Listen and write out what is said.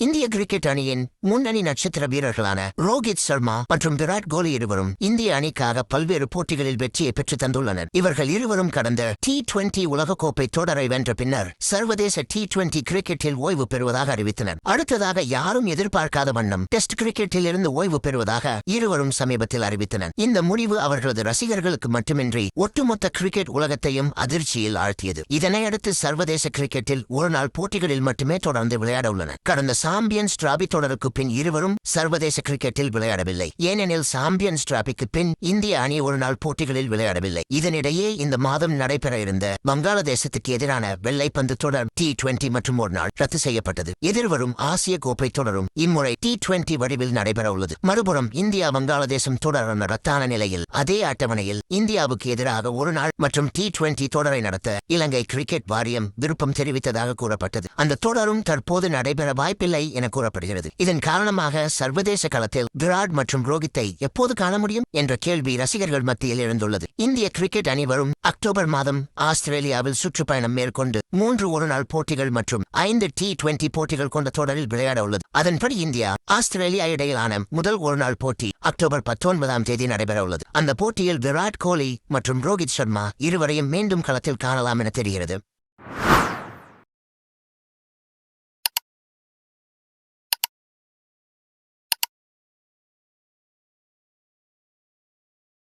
இந்திய கிரிக்கெட் அணியின் முன்னணி நட்சத்திர வீரர்களான ரோஹித் சர்மா மற்றும் விராட் கோலி இருவரும் இந்திய அணிக்காக பல்வேறு போட்டிகளில் வெற்றியை பெற்று தந்துள்ளனர். இவர்கள் இருவரும் கடந்த டி டுவெண்டி உலகக்கோப்பை தொடரை வென்ற பின்னர் சர்வதேச டி டுவெண்டி கிரிக்கெட்டில் ஓய்வு பெறுவதாக அறிவித்தனர். அடுத்ததாக யாரும் எதிர்பார்க்காத வண்ணம் டெஸ்ட் கிரிக்கெட்டில் இருந்து ஓய்வு பெறுவதாக இருவரும் சமீபத்தில் அறிவித்தனர். இந்த முடிவு அவர்களது ரசிகர்களுக்கு மட்டுமின்றி ஒட்டுமொத்த கிரிக்கெட் உலகத்தையும் அதிர்ச்சியில் ஆழ்த்தியது. இதனையடுத்து சர்வதேச கிரிக்கெட்டில் ஒருநாள் போட்டிகளில் மட்டுமே தொடர்ந்து விளையாட உள்ளனர் கடந்த சாம்பியன்ஸ் டிராபி தொடருக்கு பின் இருவரும் சர்வதேச கிரிக்கெட்டில் விளையாடவில்லை. ஏனெனில் சாம்பியன்ஸ் டிராபிக்கு பின் இந்திய அணி ஒருநாள் போட்டிகளில் விளையாடவில்லை. இதனிடையே இந்த மாதம் நடைபெற இருந்த வங்காளதேசத்துக்கு எதிரான வெள்ளைப்பந்து தொடர் டி டுவெண்டி மற்றும் ஒரு நாள் ரத்து செய்யப்பட்டது. எதிர்வரும் ஆசிய கோப்பை தொடரும் இம்முறை டி டுவெண்டி வடிவில் நடைபெற உள்ளது. மறுபுறம் இந்தியா வங்காளதேசம் தொடரான ரத்தான நிலையில் அதே அட்டவணையில் இந்தியாவுக்கு எதிராக ஒரு நாள் மற்றும் டி டுவெண்டி தொடரை நடத்த இலங்கை கிரிக்கெட் வாரியம் விருப்பம் தெரிவித்ததாக கூறப்பட்டது. அந்த தொடரும் தற்போது நடைபெற வாய்ப்பில்லை என கூறப்படுகிறது. இதன் காரணமாக சர்வதேச களத்தில் விராட் மற்றும் ரோஹித்தை எப்போது காண முடியும் என்ற கேள்வி ரசிகர்கள் மத்தியில் எழுந்துள்ளது. இந்திய கிரிக்கெட் அணி வரும் அக்டோபர் மாதம் ஆஸ்திரேலியாவில் சுற்றுப்பயணம் மேற்கொண்டு மூன்று ஒருநாள் போட்டிகள் மற்றும் ஐந்து டி டுவெண்டி போட்டிகள் கொண்ட தொடரில் விளையாட உள்ளது. அதன்படி இந்தியா ஆஸ்திரேலியா இடையிலான முதல் ஒருநாள் போட்டி அக்டோபர் பத்தொன்பதாம் தேதி நடைபெற உள்ளது. அந்த போட்டியில் விராட் கோலி மற்றும் ரோஹித் சர்மா இருவரையும் மீண்டும் களத்தில் காணலாம் என தெரிகிறது.